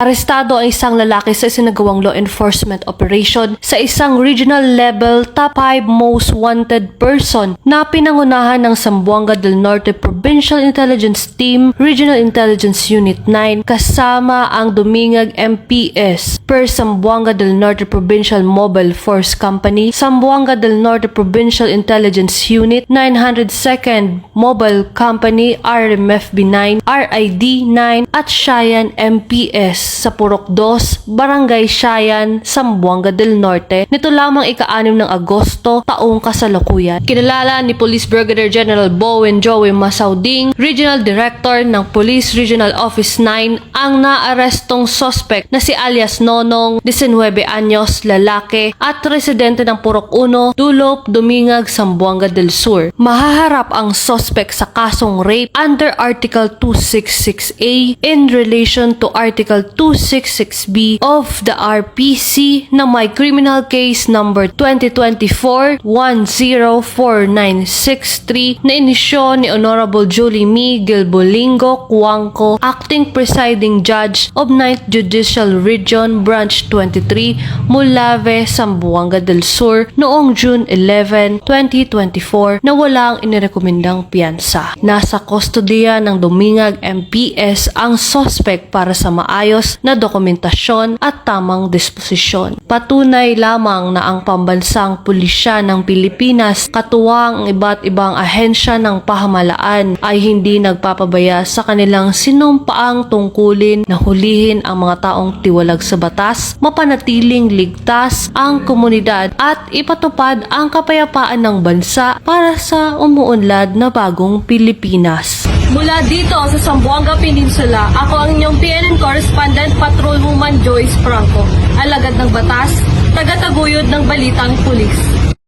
Arestado ang isang lalaki sa isinagawang law enforcement operation sa isang regional level top 5 most wanted person na pinangunahan ng Zamboanga del Norte Provincial Intelligence Team Regional Intelligence Unit 9 kasama ang Dumingag MPS per Zamboanga del Norte Provincial Mobile Force Company, Zamboanga del Norte Provincial Intelligence Unit 902nd Mobile Company RMFB 9, RID 9 at Shayan MPS sa Purok 2, Barangay Shayan, Zamboanga del Norte nito lamang ika-6 ng Agosto taong kasalukuyan. Kinalala ni Police Brigadier General Bowen Joey Masauding, Regional Director ng Police Regional Office 9 ang naarestong suspect na si alias Nonong, 19 anyos, lalaki at residente ng Purok 1, Dulop, Dumingag, Zamboanga del Sur. Mahaharap ang suspect sa kasong rape under Article 266A in relation to Article 266B of the RPC na may criminal case number 2024-104963 na inisyo ni Honorable Julie Mi Gilbolingo Cuangco, Acting Presiding Judge of 9th Judicial Region Branch 23, Mulave, Zamboanga del Sur noong June 11, 2024 na walang inirekomendang piyansa. Nasa kustodiya ng Dumingag MPS ang suspect para sa maayos na dokumentasyon at tamang disposisyon. Patunay lamang na ang pambansang pulisya ng Pilipinas katuwang ang iba't ibang ahensya ng pahamalaan ay hindi nagpapabaya sa kanilang sinumpaang tungkulin na hulihin ang mga taong tiwalag sa batas, mapanatiling ligtas ang komunidad at ipatupad ang kapayapaan ng bansa para sa umuunlad na bagong Pilipinas. Mula dito sa Zamboanga Peninsula, ako ang inyong PNN Correspondent Patrolwoman Joyce Franco, alagad ng batas, tagataguyod ng balitang pulis.